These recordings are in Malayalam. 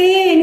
തേനിലും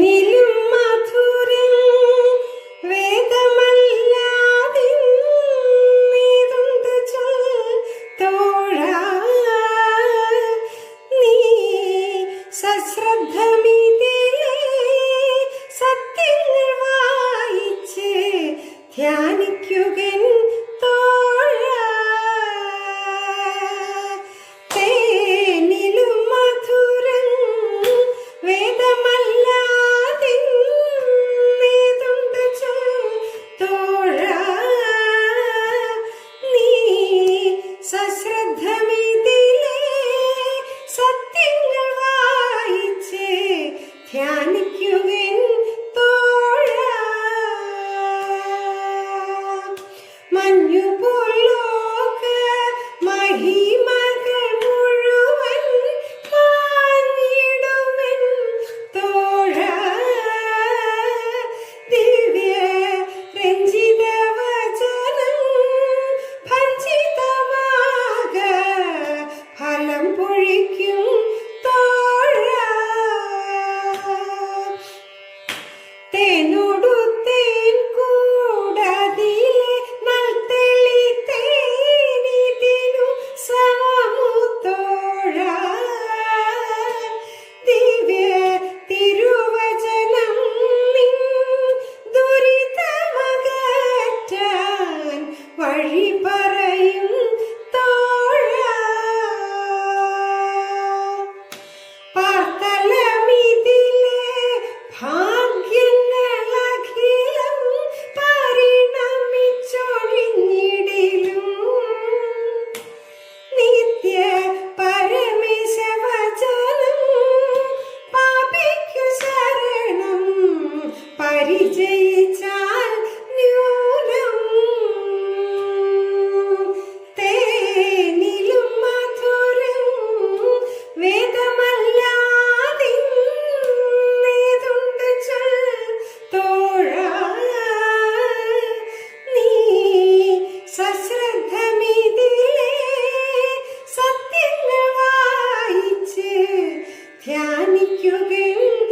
ധ്യാനിക്കുകയും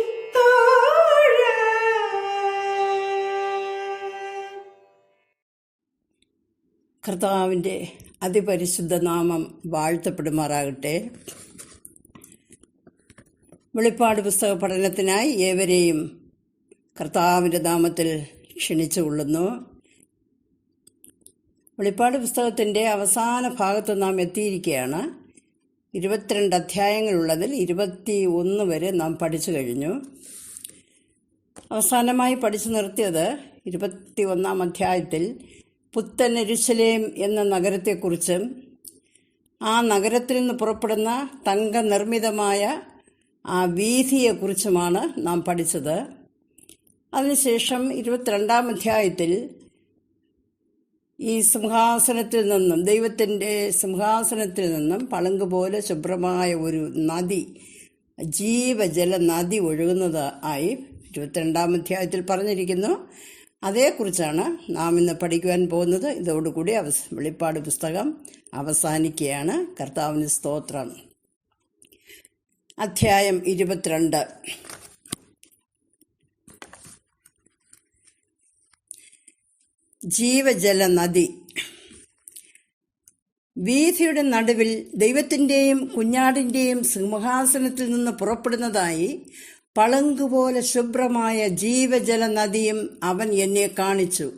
കർത്താവിന്റെ അതിപരിശുദ്ധ നാമം വാഴ്ത്തപ്പെടുമാറാകട്ടെ. വെളിപ്പാട് പുസ്തക പഠനത്തിനായി ഏവരെയും കർത്താവിന്റെ നാമത്തിൽ ക്ഷണിച്ചു കൊള്ളുന്നു. വെളിപ്പാട് പുസ്തകത്തിന്റെ അവസാന ഭാഗത്ത് നാം എത്തിയിരിക്കുകയാണ്. ഇരുപത്തിരണ്ട് അധ്യായങ്ങളുള്ളതിൽ ഇരുപത്തി ഒന്ന് വരെ നാം പഠിച്ചു കഴിഞ്ഞു. അവസാനമായി പഠിച്ചു നിർത്തിയത് ഇരുപത്തി ഒന്നാം അധ്യായത്തിൽ പുത്തൻ എരുശലേം എന്ന നഗരത്തെക്കുറിച്ചും. ആ നഗരത്തിൽ നിന്ന് പുറപ്പെടുന്ന തങ്കനിർമ്മിതമായ ആ വീതിയെക്കുറിച്ചുമാണ് നാം പഠിച്ചത്. അതിനുശേഷം ഇരുപത്തിരണ്ടാം അധ്യായത്തിൽ ഈ സിംഹാസനത്തിൽ നിന്നും ദൈവത്തിന്റെ സിംഹാസനത്തിൽ നിന്നും പളുങ്ക് പോലെ ശുഭ്രമായ ഒരു നദി ജീവജല നദി ഒഴുകുന്നത് ആയി ഇരുപത്തിരണ്ടാം അധ്യായത്തിൽ പറഞ്ഞിരിക്കുന്നു. അതേക്കുറിച്ചാണ് നാം ഇന്ന് പഠിക്കുവാൻ പോകുന്നത്. ഇതോടുകൂടി അവസ വെളിപ്പാട് പുസ്തകം അവസാനിക്കുകയാണ്. കർത്താവിന് സ്തോത്രം. അധ്യായം ഇരുപത്തിരണ്ട്. ജീവജല നദി വീഥിയുടെ നടുവിൽ ദൈവത്തിന്റെയും കുഞ്ഞാടിന്റെയും സിംഹാസനത്തിൽ നിന്ന് പുറപ്പെടുന്നതായി പളുങ്കുപോലെ ശുഭ്രമായ ജീവജല നദിയും അവൻ എന്നെ കാണിച്ചു.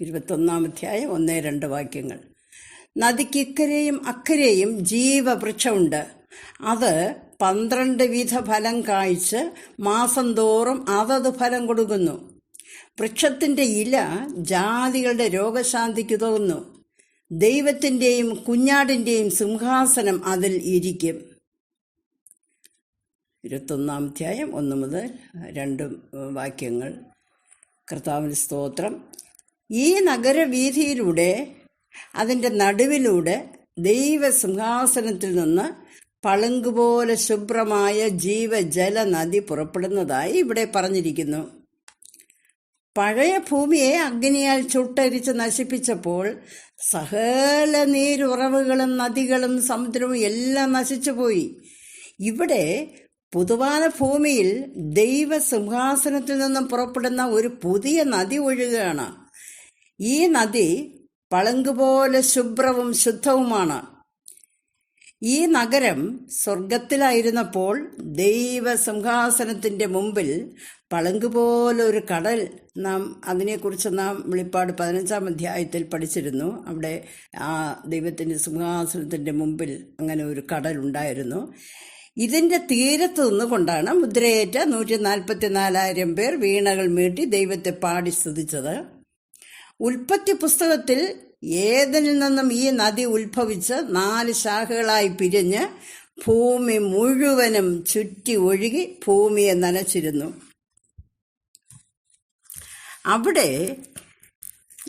ഇരുപത്തൊന്നാം അധ്യായം ഒന്നേ രണ്ട് വാക്യങ്ങൾ. നദിക്ക് ഇക്കരെയും അക്കരെയും ജീവവൃക്ഷമുണ്ട്. അത് പന്ത്രണ്ട് വിധ ഫലം കായ്ച്ച് മാസം തോറും അതത് ഫലം കൊടുക്കുന്നു. വൃക്ഷത്തിന്റെ ഇല ജാതികളുടെ രോഗശാന്തിക്ക് തോന്നുന്നു. ദൈവത്തിന്റെയും കുഞ്ഞാടിന്റെയും സിംഹാസനം അതിൽ ഇരിക്കും. ഇരുപത്തൊന്നാം അധ്യായം ഒന്ന് മുതൽ രണ്ട് വാക്യങ്ങൾ. കർത്താവിന് സ്തോത്രം. ഈ നഗരവീഥിയിലൂടെ അതിന്റെ നടുവിലൂടെ ദൈവസിംഹാസനത്തിൽ നിന്ന് പളുങ്കുപോലെ ശുഭ്രമായ ജീവജല നദി പുറപ്പെടുന്നതായി ഇവിടെ പറഞ്ഞിരിക്കുന്നു. പഴയ ഭൂമിയെ അഗ്നിയാൽ ചുട്ടരിച്ച് നശിപ്പിച്ചപ്പോൾ സകല നീരുറവുകളും നദികളും സമുദ്രവും എല്ലാം നശിച്ചുപോയി. ഇവിടെ പുതുവാന ഭൂമിയിൽ ദൈവസിംഹാസനത്തിൽ നിന്നും പുറപ്പെടുന്ന ഒരു പുതിയ നദി ഒഴുകുകയാണ്. ഈ നദി പളുങ്കുപോലെ ശുഭ്രവും ശുദ്ധവുമാണ്. ഈ നഗരം സ്വർഗത്തിലായിരുന്നപ്പോൾ ദൈവസിംഹാസനത്തിന്റെ മുമ്പിൽ പളുങ്കുപോലെ ഒരു കടൽ നാം അതിനെക്കുറിച്ച് നാം വെളിപ്പാട് പതിനഞ്ചാം അധ്യായത്തിൽ പഠിച്ചിരുന്നു. അവിടെ ആ ദൈവത്തിന്റെ സിംഹാസനത്തിന്റെ മുമ്പിൽ അങ്ങനെ ഒരു കടൽ ഉണ്ടായിരുന്നു. ഇതിന്റെ തീരത്ത് നിന്നുകൊണ്ടാണ് മുദ്രയേറ്റ നൂറ്റി നാൽപ്പത്തി നാലായിരം പേർ വീണകൾ മീട്ടി ദൈവത്തെ പാടി സ്തുതിച്ചത്. ഉൽപ്പത്തി പുസ്തകത്തിൽ ഏതനിൽ നിന്നും ഈ നദി ഉത്ഭവിച്ച് നാല് ശാഖകളായി പിരിഞ്ഞ് ഭൂമി മുഴുവനും ചുറ്റി ഒഴുകി ഭൂമിയെ നനച്ചിരുന്നു. അവിടെ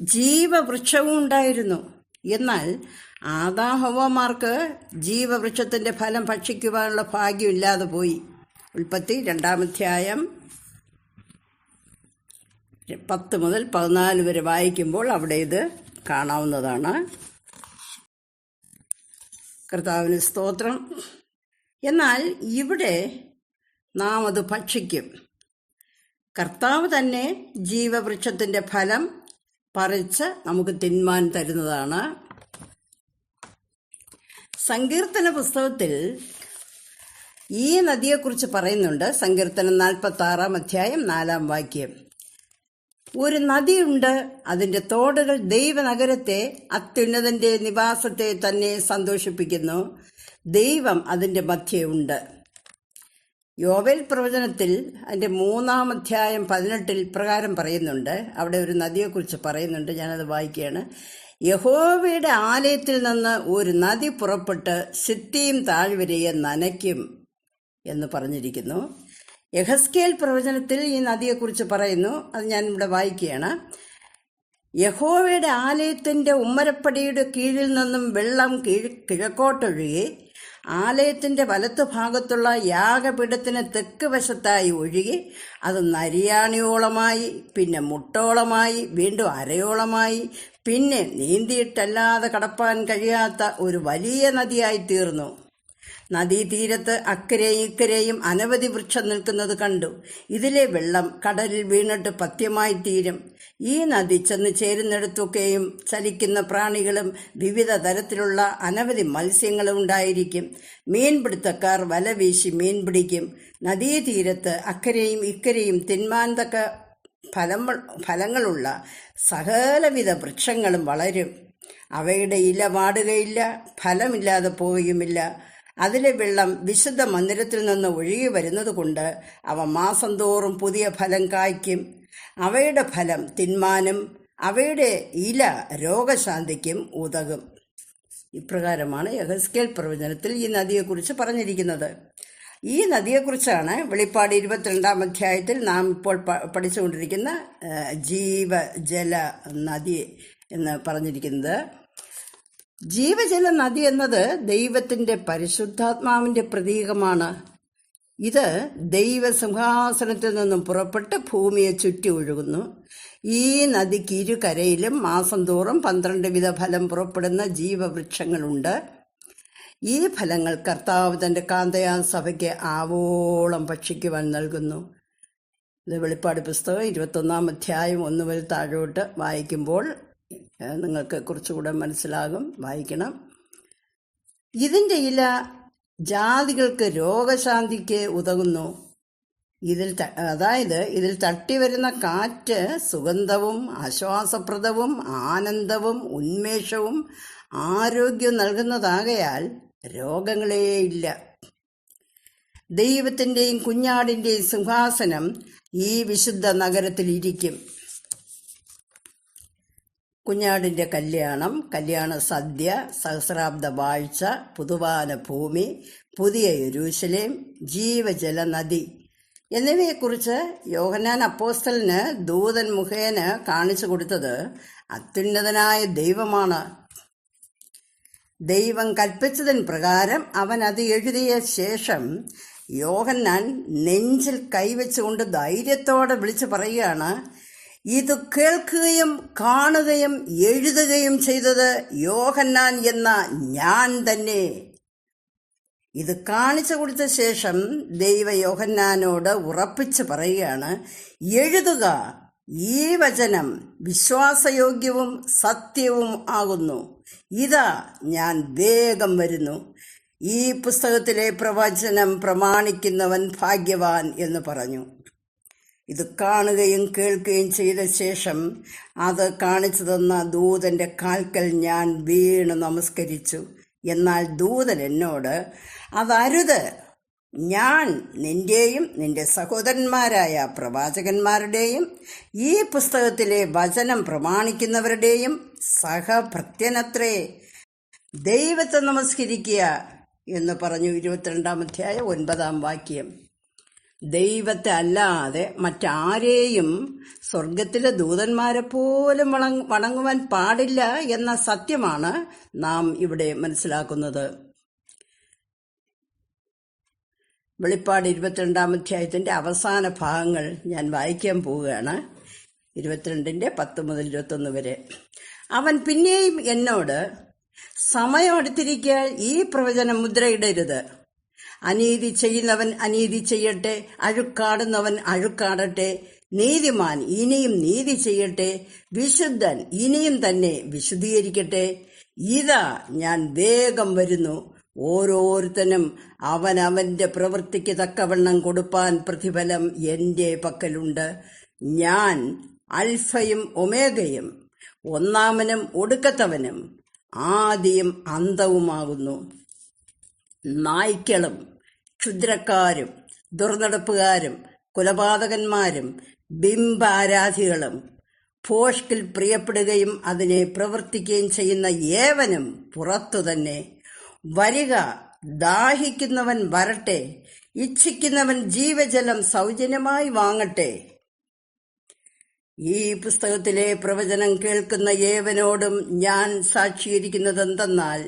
ജീവവൃക്ഷവും ഉണ്ടായിരുന്നു. എന്നാൽ ആദാഹവമാർക്ക് ജീവവൃക്ഷത്തിന്റെ ഫലം ഭക്ഷിക്കുവാനുള്ള ഭാഗ്യമില്ലാതെ പോയി. ഉൽപ്പത്തി രണ്ടാമധ്യായം പത്ത് മുതൽ പതിനാല് വരെ വായിക്കുമ്പോൾ അവിടെ ഇത് കാണാവുന്നതാണ്. കർത്താവിന് സ്തോത്രം. എന്നാൽ ഇവിടെ നാം അത് ഭക്ഷിക്കും. കർത്താവ് തന്നെ ജീവവൃക്ഷത്തിന്റെ ഫലം പറിച്ച് നമുക്ക് തിന്മാൻ തരുന്നതാണ്. സങ്കീർത്തന പുസ്തകത്തിൽ ഈ നദിയെക്കുറിച്ച് പറയുന്നുണ്ട്. സങ്കീർത്തനം നാൽപ്പത്തി ആറാം അധ്യായം നാലാം വാക്യം. ഒരു നദിയുണ്ട് അതിന്റെ തോടുകൾ ദൈവനഗരത്തെ അത്യുന്നതന്റെ നിവാസത്തെ തന്നെ സന്തോഷിപ്പിക്കുന്നു. ദൈവം അതിന്റെ മധ്യയുണ്ട് യോവേൽ പ്രവചനത്തിൽ അതിന്റെ മൂന്നാം അധ്യായം പതിനെട്ടിൽ പ്രകാരം പറയുന്നുണ്ട്. അവിടെ ഒരു നദിയെക്കുറിച്ച് പറയുന്നുണ്ട്. ഞാനത് വായിക്കുകയാണ്. യഹോവയുടെ ആലയത്തിൽ നിന്ന് ഒരു നദി പുറപ്പെട്ട് സിറ്റിയും താഴ്വരയെ നനയ്ക്കും എന്ന് പറഞ്ഞിരിക്കുന്നു. യഹസ്കേൽ പ്രവചനത്തിൽ ഈ നദിയെക്കുറിച്ച് പറയുന്നു. അത് ഞാൻ ഇവിടെ വായിക്കുകയാണ്. യഹോവയുടെ ആലയത്തിന്റെ ഉമ്മരപ്പടിയുടെ കീഴിൽ നിന്നും വെള്ളം കീഴ് കിഴക്കോട്ടൊഴുകി ആലയത്തിന്റെ വലത്തു ഭാഗത്തുള്ള യാഗപീഠത്തിന് തെക്ക് വശത്തായി ഒഴുകി അത് നരിയാണിയോളമായി പിന്നെ മുട്ടോളമായി വീണ്ടും അരയോളമായി പിന്നെ നീന്തിയിട്ടല്ലാതെ കടപ്പാൻ കഴിയാത്ത ഒരു വലിയ നദിയായി തീർന്നു. നദീതീരത്ത് അക്കരെയും ഇക്കരെയും അനവധി വൃക്ഷം നിൽക്കുന്നത് കണ്ടു. ഇതിലെ വെള്ളം കടലിൽ വീണിട്ട് പത്യമായി തീരും. ഈ നദി ചെന്ന് ചേരുന്നിടത്തൊക്കെയും ചലിക്കുന്ന പ്രാണികളും വിവിധ തരത്തിലുള്ള അനവധി മത്സ്യങ്ങളും ഉണ്ടായിരിക്കും. മീൻപിടുത്തക്കാർ വല വീശി മീൻ പിടിക്കും. നദീതീരത്ത് അക്കരെയും ഇക്കരെയും തിന്മാന്തക്ക ഫലം ഫലങ്ങളുള്ള സകലവിധ വൃക്ഷങ്ങളും വളരും. അവയുടെ ഇല വാടുകയില്ല ഫലമില്ലാതെ പോവുകയുമില്ല. അതിലെ വെള്ളം വിശുദ്ധ മന്ദിരത്തിൽ നിന്ന് ഒഴുകി വരുന്നതുകൊണ്ട് അവ മാസം തോറും പുതിയ ഫലം കായ്ക്കും. അവയുടെ ഫലം തിന്മാനും അവയുടെ ഇല രോഗശാന്തിക്കും ഉതകും. ഇപ്രകാരമാണ് യഹസ്കേൽ പ്രവചനത്തിൽ ഈ നദിയെക്കുറിച്ച് പറഞ്ഞിരിക്കുന്നത്. ഈ നദിയെക്കുറിച്ചാണ് വെളിപ്പാട് ഇരുപത്തിരണ്ടാം അധ്യായത്തിൽ നാം ഇപ്പോൾ പഠിച്ചുകൊണ്ടിരിക്കുന്ന ജീവജല നദി എന്ന് പറഞ്ഞിരിക്കുന്നത്. ജീവജല നദി എന്നത് ദൈവത്തിന്റെ പരിശുദ്ധാത്മാവിന്റെ പ്രതീകമാണ്. ഇത് ദൈവസിംഹാസനത്തിൽ നിന്നും പുറപ്പെട്ട് ഭൂമിയെ ചുറ്റി ഒഴുകുന്നു. ഈ നദിക്ക് ഇരുകരയിലും മാസം തോറും പന്ത്രണ്ട് വിധ ഫലം പുറപ്പെടുന്ന ജീവവൃക്ഷങ്ങളുണ്ട്. ഈ ഫലങ്ങൾ കർത്താവ് തന്റെ കാന്തയാ സഭയ്ക്ക് ആവോളം ഭക്ഷിക്കുവാൻ നൽകുന്നു. ഇത് വെളിപ്പാട് പുസ്തകം ഇരുപത്തൊന്നാം അധ്യായം ഒന്ന് മുതൽ താഴോട്ട് വായിക്കുമ്പോൾ നിങ്ങൾക്ക് കുറച്ചുകൂടെ മനസ്സിലാകും വായിക്കണം. ഇതിന്റെ ഇല ജാതികൾക്ക് രോഗശാന്തിക്ക് ഉതകുന്നു. ഇതിൽ അതായത് ഇതിൽ തട്ടി വരുന്ന കാറ്റ് സുഗന്ധവും ആശ്വാസപ്രദവും ആനന്ദവും ഉന്മേഷവും ആരോഗ്യവും നൽകുന്നതാകയാൽ രോഗങ്ങളേ ഇല്ല. ദൈവത്തിന്റെയും കുഞ്ഞാടിന്റെയും സിംഹാസനം ഈ വിശുദ്ധ നഗരത്തിൽ ഇരിക്കും കുഞ്ഞാടിന്റെ കല്യാണം കല്യാണ സദ്യ സഹസ്രാബ്ദ വാഴ്ച പുതുവാന ഭൂമി പുതിയ യരൂശലേം ജീവജല നദി എന്നിവയെക്കുറിച്ച് യോഹന്നാൻ അപ്പോസ്റ്റലിന് ദൂതൻ മുഖേന കാണിച്ചു കൊടുത്തത് അത്യുന്നതനായ ദൈവമാണ്. ദൈവം കൽപ്പിച്ചതിന് പ്രകാരം അവൻ അത് എഴുതിയ ശേഷം യോഹന്നാൻ നെഞ്ചിൽ കൈവച്ചുകൊണ്ട് ധൈര്യത്തോടെ വിളിച്ചു പറയുകയാണ് ഇത് കേൾക്കുകയും കാണുകയും എഴുതുകയും ചെയ്തത് യോഹന്നാൻ എന്ന ഞാൻ തന്നെ. ഇത് കാണിച്ചു കൊടുത്ത ശേഷം ദൈവ യോഹന്നാനോട് ഉറപ്പിച്ച് പറയുകയാണ് എഴുതുക ഈ വചനം വിശ്വാസയോഗ്യവും സത്യവും ആകുന്നു. ഇതാ ഞാൻ വേഗം വരുന്നു. ഈ പുസ്തകത്തിലെ പ്രവചനം പ്രമാണിക്കുന്നവൻ ഭാഗ്യവാൻ എന്ന് പറഞ്ഞു. ഇത് കാണുകയും കേൾക്കുകയും ചെയ്ത ശേഷം അത് കാണിച്ചു തന്ന ദൂതന്റെ കാൽക്കൽ ഞാൻ വീണ് നമസ്കരിച്ചു. എന്നാൽ ദൂതൻ എന്നോട് അതരുത്. ഞാൻ നിന്റെയും നിന്റെ സഹോദരന്മാരായ പ്രവാചകന്മാരുടെയും ഈ പുസ്തകത്തിലെ വചനം പ്രമാണിക്കുന്നവരുടെയും സഹപ്രത്യനത്രേ ദൈവത്തെ നമസ്കരിക്കുക എന്ന് പറഞ്ഞു. ഇരുപത്തിരണ്ടാം അധ്യായ ഒൻപതാം വാക്യം. ദൈവത്തെ അല്ലാതെ മറ്റാരെയും സ്വർഗത്തിലെ ദൂതന്മാരെ പോലും വണങ് വണങ്ങുവാൻ പാടില്ല എന്ന സത്യമാണ് നാം ഇവിടെ മനസ്സിലാക്കുന്നത്. വെളിപ്പാട് ഇരുപത്തിരണ്ടാം അധ്യായത്തിന്റെ അവസാന ഭാഗങ്ങൾ ഞാൻ വായിക്കാൻ പോവുകയാണ്. ഇരുപത്തിരണ്ടിന്റെ പത്ത് മുതൽ ഇരുപത്തൊന്ന് വരെ. അവൻ പിന്നെയും എന്നോട് സമയം അടുത്തിരിക്കാൻ ഈ പ്രവചനം മുദ്രയിടരുത്. അനീതി ചെയ്യുന്നവൻ അനീതി ചെയ്യട്ടെ അഴുക്കാടുന്നവൻ അഴുക്കാടട്ടെ. നീതിമാൻ ഇനിയും നീതി ചെയ്യട്ടെ വിശുദ്ധൻ ഇനിയും തന്നെ വിശുദ്ധീകരിക്കട്ടെ. ഇതാ ഞാൻ വേഗം വരുന്നു. ഓരോരുത്തനും അവൻ അവന്റെ പ്രവൃത്തിക്ക് തക്കവണ്ണം കൊടുപ്പാൻ പ്രതിഫലം എന്റെ പക്കലുണ്ട്. ഞാൻ അൽഫയും ഒമേഗയും ഒന്നാമനും ഒടുക്കത്തവനും ആദ്യം അന്തവുമാകുന്നു. നായ്ക്കളും ക്ഷുദ്രക്കാരും ദുർനടപ്പുകാരും കൊലപാതകന്മാരും ബിംബാരാധികളും ഭോഷ്കിൽ പ്രിയപ്പെടുകയും അതിനെ പ്രവർത്തിക്കുകയും ചെയ്യുന്ന ഏവനും പുറത്തു തന്നെ. വരിക ദാഹിക്കുന്നവൻ വരട്ടെ ഇച്ഛിക്കുന്നവൻ ജീവജലം സൗജന്യമായി വാങ്ങട്ടെ. ഈ പുസ്തകത്തിലെ പ്രവചനം കേൾക്കുന്ന ഏവനോടും ഞാൻ സാക്ഷീകരിക്കുന്നതെന്തെന്നാൽ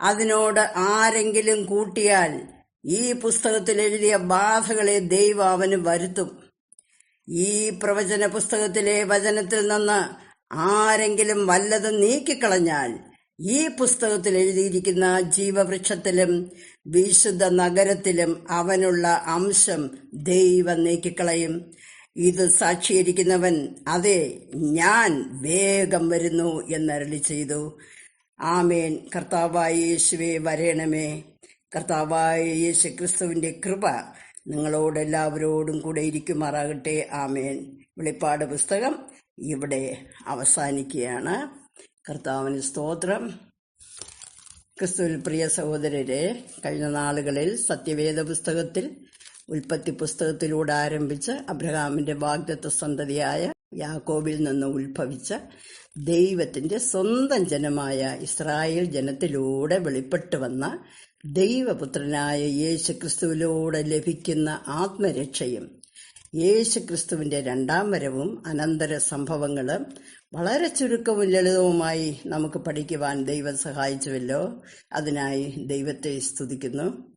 അതിനോട് ആരെങ്കിലും കൂട്ടിയാൽ ഈ പുസ്തകത്തിൽ എഴുതിയ ബാധകളെ ദൈവം അവന് വരുത്തും. ഈ പ്രവചന പുസ്തകത്തിലെ വചനത്തിൽ നിന്ന് ആരെങ്കിലും വല്ലത് നീക്കിക്കളഞ്ഞാൽ ഈ പുസ്തകത്തിൽ എഴുതിയിരിക്കുന്ന ജീവവൃക്ഷത്തിലും വിശുദ്ധ നഗരത്തിലും അവനുള്ള അംശം ദൈവം നീക്കിക്കളയും. ഇത് സാക്ഷീകരിക്കുന്നവൻ അതെ ഞാൻ വേഗം വരുന്നു എന്നരളി ചെയ്തു. ആമേൻ. കർത്താവായ യേശുവേ വരേണമേ. കർത്താവായ യേശു ക്രിസ്തുവിന്റെ കൃപ നിങ്ങളോടെല്ലാവരോടും കൂടെ ഇരിക്കുമാറാകട്ടെ. ആമേൻ. വെളിപ്പാട് പുസ്തകം ഇവിടെ അവസാനിക്കുകയാണ്. കർത്താവിന് സ്തോത്രം. ക്രിസ്തുവിൽ പ്രിയ സഹോദരരെ കഴിഞ്ഞ നാളുകളിൽ സത്യവേദ പുസ്തകത്തിൽ ഉൽപ്പത്തി പുസ്തകത്തിലൂടെ ആരംഭിച്ച് അബ്രഹാമിന്റെ വാഗ്ദത്ത സന്തതിയായ യാക്കോബിൽ നിന്ന് ഉത്ഭവിച്ച ദൈവത്തിന്റെ സ്വന്തം ജനമായ ഇസ്രായേൽ ജനത്തിലൂടെ വെളിപ്പെട്ടു വന്ന ദൈവപുത്രനായ യേശു ക്രിസ്തുവിലൂടെ ലഭിക്കുന്ന ആത്മരക്ഷയും യേശു ക്രിസ്തുവിന്റെ രണ്ടാം വരവും അനന്തര സംഭവങ്ങളും വളരെ ചുരുക്കവും ലളിതവുമായി നമുക്ക് പഠിക്കുവാൻ ദൈവം സഹായിച്ചുവല്ലോ. അതിനായി ദൈവത്തെ സ്തുതിക്കുന്നു.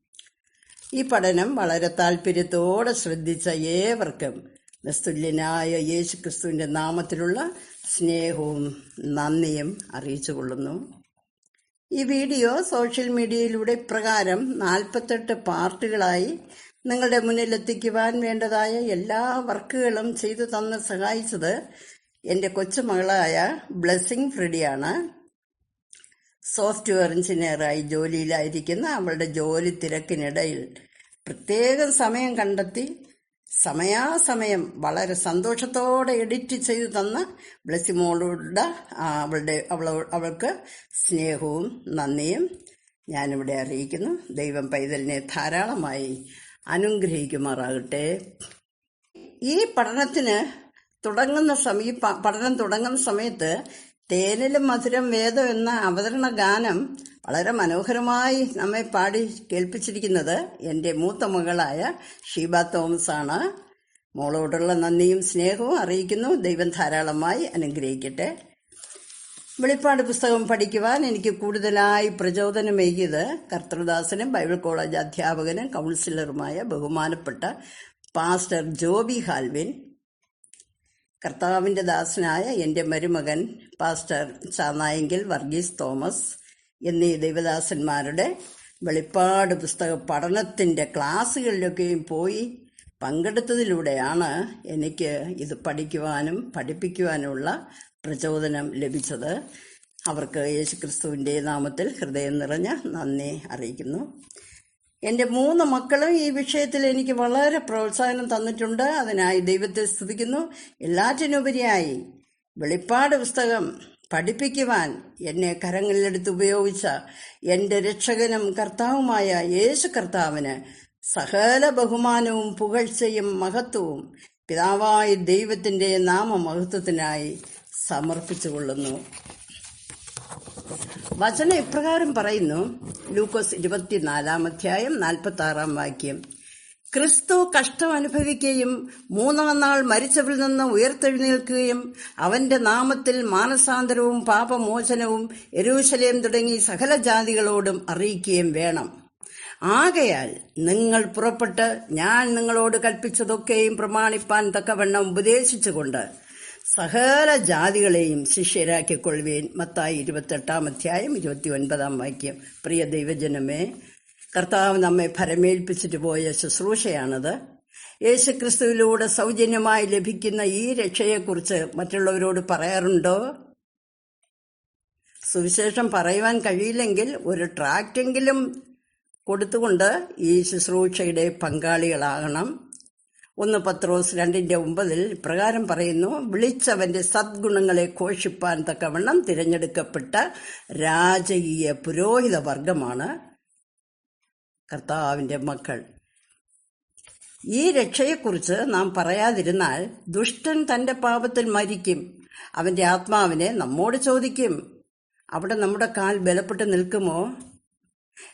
ഈ പഠനം വളരെ താല്പര്യത്തോടെ ശ്രദ്ധിച്ച ഏവർക്കും നിസ്തുല്യനായ യേശു ക്രിസ്തുവിന്റെ നാമത്തിലുള്ള സ്നേഹവും നന്ദിയും അറിയിച്ചു കൊള്ളുന്നു. ഈ വീഡിയോ സോഷ്യൽ മീഡിയയിലൂടെ പ്രകാരം നാൽപ്പത്തെട്ട് പാർട്ടുകളായി നിങ്ങളുടെ മുന്നിൽ എത്തിക്കുവാൻ വേണ്ടതായ എല്ലാ വർക്കുകളും ചെയ്തു തന്ന് സഹായിച്ചത് എന്റെ കൊച്ചുമകളായ ബ്ലെസ്സിങ് ഫ്രെഡിയാണ്. സോഫ്റ്റ്വെയർ എഞ്ചിനീയറായി ജോലിയിലായിരിക്കുന്ന അവളുടെ ജോലി തിരക്കിനിടയിൽ പ്രത്യേകം സമയം കണ്ടെത്തി സമയാസമയം വളരെ സന്തോഷത്തോടെ എഡിറ്റ് ചെയ്തു തന്ന ബ്ലസ്സിമോളുടെ അവളുടെ അവളോ അവൾക്ക് സ്നേഹവും നന്ദിയും ഞാനിവിടെ അറിയിക്കുന്നു. ദൈവം പൈതലിനെ ധാരാളമായി അനുഗ്രഹിക്കുമാറാകട്ടെ. ഈ പഠനത്തിന് തുടങ്ങുന്ന സമയ പഠനം തുടങ്ങുന്ന സമയത്ത് തേനിലും മധുരം വേദം എന്ന അവതരണ ഗാനം വളരെ മനോഹരമായി നമ്മെ പാടി കേൾപ്പിച്ചിരിക്കുന്നത് എന്റെ മൂത്ത മകളായ ഷീബ തോമസ് ആണ്. മോളോടുള്ള നന്ദിയും സ്നേഹവും അറിയിക്കുന്നു. ദൈവം ധാരാളമായി അനുഗ്രഹിക്കട്ടെ. വെളിപ്പാട് പുസ്തകം പഠിക്കുവാൻ എനിക്ക് കൂടുതലായി പ്രചോദനമേകിയത് കർത്തൃദാസനും ബൈബിൾ കോളേജ് അധ്യാപകനും കൗൺസിലറുമായ ബഹുമാനപ്പെട്ട പാസ്റ്റർ ജോബി ഹാൽവിൻ കർത്താവിന്റെ ദാസനായ എന്റെ മരുമകൻ പാസ്റ്റർ ചാനായെങ്കിൽ വർഗീസ് തോമസ് എന്നീ ദൈവദാസന്മാരുടെ വെളിപ്പാട് പുസ്തക പഠനത്തിന്റെ ക്ലാസ്സുകളിലൊക്കെയും പോയി പങ്കെടുത്തതിലൂടെയാണ് എനിക്ക് ഇത് പഠിക്കുവാനും പഠിപ്പിക്കുവാനുമുള്ള പ്രചോദനം ലഭിച്ചത്. അവർക്ക് യേശുക്രിസ്തുവിന്റെ നാമത്തിൽ ഹൃദയം നിറഞ്ഞ നന്ദി അറിയിക്കുന്നു. എന്റെ മൂന്ന് മക്കളും ഈ വിഷയത്തിൽ എനിക്ക് വളരെ പ്രോത്സാഹനം തന്നിട്ടുണ്ട്. അതിനായി ദൈവത്തെ സ്തുതിക്കുന്നു. എല്ലാറ്റിനുപരിയായി വെളിപ്പാട് പുസ്തകം പഠിപ്പിക്കുവാൻ എന്നെ കരങ്ങളിലെടുത്ത് ഉപയോഗിച്ച എന്റെ രക്ഷകനും കർത്താവുമായ യേശു കർത്താവിന് സകല ബഹുമാനവും പുകഴ്ചയും മഹത്വവും പിതാവായ ദൈവത്തിന്റെ നാമമഹത്വത്തിനായി സമർപ്പിച്ചുകൊള്ളുന്നു. വചനം ഇപ്രകാരം പറയുന്നു. ലൂക്കോസ് ഇരുപത്തിനാലാം അധ്യായം നാൽപ്പത്തി ആറാം വാക്യം. ക്രിസ്തു കഷ്ടം അനുഭവിക്കുകയും മൂന്നാം നാൾ മരിച്ചവരിൽ നിന്ന് ഉയർത്തെഴുന്നേൽക്കുകയും അവന്റെ നാമത്തിൽ മാനസാന്തരവും പാപമോചനവും എരൂശലേം തുടങ്ങി സകല ജാതികളോടും അറിയിക്കുകയും വേണം. ആകയാൽ നിങ്ങൾ പുറപ്പെട്ട് ഞാൻ നിങ്ങളോട് കൽപ്പിച്ചതൊക്കെയും പ്രമാണിപ്പാൻ തക്കവണ്ണം ഉപദേശിച്ചുകൊണ്ട് സകല ജാതികളെയും ശിഷ്യരാക്കിക്കൊള്ളുവേൻ. മത്തായി ഇരുപത്തെട്ടാം അധ്യായം ഇരുപത്തി ഒൻപതാം വാക്യം. പ്രിയ ദൈവജനമേ കർത്താവ് നമ്മെ ഭരമേൽപ്പിച്ചിട്ട് പോയ ശുശ്രൂഷയാണത്. യേശുക്രിസ്തുവിലൂടെ സൗജന്യമായി ലഭിക്കുന്ന ഈ രക്ഷയെക്കുറിച്ച് മറ്റുള്ളവരോട് പറയാറുണ്ടോ? സുവിശേഷം പറയുവാൻ കഴിയില്ലെങ്കിൽ ഒരു ട്രാക്റ്റെങ്കിലും കൊടുത്തുകൊണ്ട് ഈ ശുശ്രൂഷയുടെ പങ്കാളികളാകണം. ഒന്ന് പത്രോസ് രണ്ടിന്റെ ഒമ്പതിൽ പ്രകാരം പറയുന്നു വിളിച്ചവന്റെ സദ്ഗുണങ്ങളെ ഘോഷിപ്പാൻ തക്കവണ്ണം തിരഞ്ഞെടുക്കപ്പെട്ട രാജകീയ പുരോഹിത വർഗമാണ് കർത്താവിന്റെ മക്കൾ. ഈ രക്ഷയെക്കുറിച്ച് നാം പറയാതിരുന്നാൽ ദുഷ്ടൻ തന്റെ പാപത്തിൽ മരിക്കും. അവന്റെ ആത്മാവിനെ നമ്മോട് ചോദിക്കും. അവിടെ നമ്മുടെ കാൽ ബലപ്പെട്ട് നിൽക്കുമോ?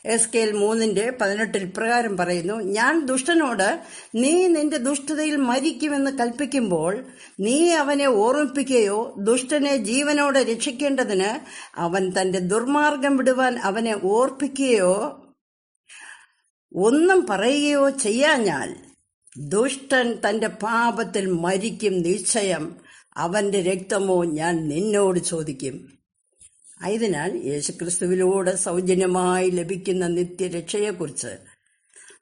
എസ് കെ എൽ മൂന്നിന്റെ പതിനെട്ടിൽ പ്രകാരം പറയുന്നു ഞാൻ ദുഷ്ടനോട് നീ നിന്റെ ദുഷ്ടതയിൽ മരിക്കുമെന്ന് കൽപ്പിക്കുമ്പോൾ നീ അവനെ ഓർമ്മിപ്പിക്കുകയോ ദുഷ്ടനെ ജീവനോടെ രക്ഷിക്കേണ്ടതിന് അവൻ തന്റെ ദുർമാർഗം വിടുവാൻ അവനെ ഓർപ്പിക്കുകയോ ഒന്നും പറയുകയോ ചെയ്യാഞ്ഞാൽ ദുഷ്ടൻ തന്റെ പാപത്തിൽ മരിക്കും നിശ്ചയം അവന്റെ രക്തമോ ഞാൻ നിന്നോട് ചോദിക്കും. ആയതിനാൽ യേശുക്രിസ്തുവിലൂടെ സൗജന്യമായി ലഭിക്കുന്ന നിത്യരക്ഷയെക്കുറിച്ച്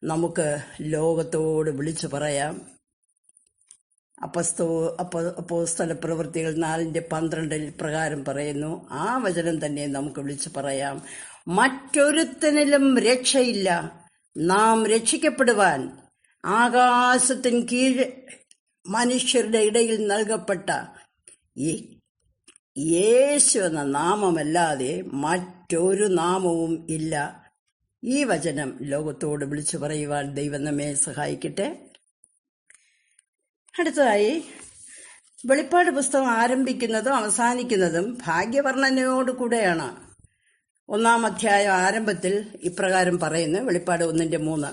നമുക്ക് ലോകത്തോട് വിളിച്ചു പറയാം. അപ്പസ്തോ അപ്പോ അപ്പോസ്തല പ്രവൃത്തികൾ നാലിന്റെ പന്ത്രണ്ടിൽ പ്രകാരം പറയുന്നു. ആ വചനം തന്നെ നമുക്ക് വിളിച്ചു പറയാം. മറ്റൊരുത്തനിലും രക്ഷയില്ല. നാം രക്ഷിക്കപ്പെടുവാൻ ആകാശത്തിന് കീഴ് മനുഷ്യരുടെ ഇടയിൽ നൽകപ്പെട്ട ഈ യേശു എന്ന നാമമല്ലാതെ മറ്റൊരു നാമവും ഇല്ല. ഈ വചനം ലോകത്തോട് വിളിച്ചു പറയുവാൻ ദൈവം നമ്മെ സഹായിക്കട്ടെ. അടുത്തതായി വെളിപ്പാട് പുസ്തകം ആരംഭിക്കുന്നതും അവസാനിക്കുന്നതും ഭാഗ്യവർണനയോട് കൂടെയാണ് ഒന്നാം അധ്യായം ആരംഭത്തിൽ ഇപ്രകാരം പറയുന്നു വെളിപ്പാട് ഒന്നിന്റെ മൂന്ന്.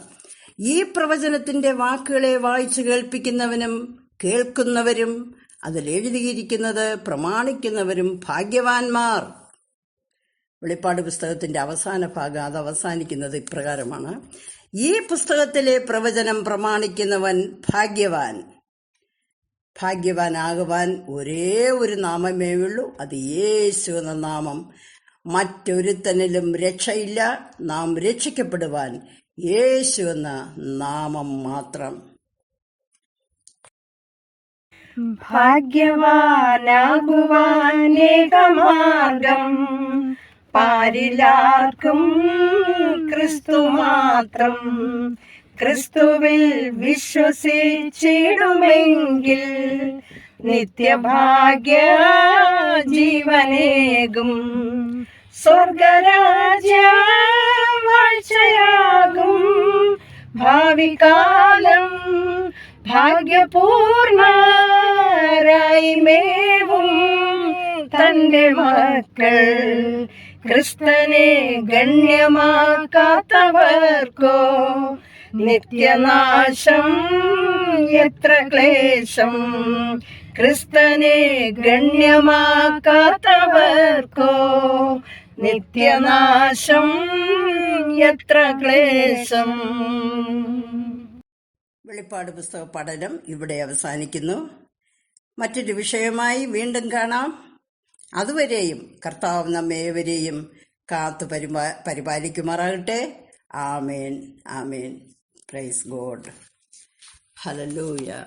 ഈ പ്രവചനത്തിന്റെ വാക്കുകളെ വായിച്ചു കേൾപ്പിക്കുന്നവനും കേൾക്കുന്നവരും അതിൽ എഴുതിയിരിക്കുന്നത് പ്രമാണിക്കുന്നവരും ഭാഗ്യവാന്മാർ. വെളിപ്പാട് പുസ്തകത്തിന്റെ അവസാന ഭാഗം അത് അവസാനിക്കുന്നത് ഇപ്രകാരമാണ്. ഈ പുസ്തകത്തിലെ പ്രവചനം പ്രമാണിക്കുന്നവൻ ഭാഗ്യവാൻ. ഭാഗ്യവാനാകുവാൻ ഒരേ ഒരു നാമമേ ഉള്ളൂ അത് യേശു എന്ന നാമം. മറ്റൊരുത്തനിലും രക്ഷയില്ല. നാം രക്ഷിക്കപ്പെടുവാൻ യേശു എന്ന നാമം മാത്രം. ഭാഗ്യവാനാകുവാനേകമാർഗം പാരിലാർക്കും ക്രിസ്തു മാത്രം. ക്രിസ്തുവിൽ വിശ്വസിച്ചിടുമെങ്കിൽ നിത്യഭാഗ്യ ജീവനേകും. സ്വർഗരാജ്യ വാഴ്ചയാകും. ഭാവികാലം ഭാഗ്യപൂർണരായി മേവും. തന്റെ മക്കൾ ക്രിസ്തനെ ഗണ്യമാക്കാത്തവർക്കോ? നിത്യനാശം എത്ര ക്ലേശം? ക്രിസ്തനെ ഗണ്യമാക്കാത്തവർക്കോ? നിത്യനാശം എത്ര ക്ലേശം. വെളിപ്പാട് പുസ്തക പഠനം ഇവിടെ അവസാനിക്കുന്നു. മറ്റൊരു വിഷയമായി വീണ്ടും കാണാം. അതുവരെയും കർത്താവ് നമ്മേവരെയും കാത്തു പരിപാ പരിപാലിക്കുമാറാകട്ടെ. ആമേൻ ആമേൻ. പ്രൈസ് ഗോഡ് ഹലലൂയ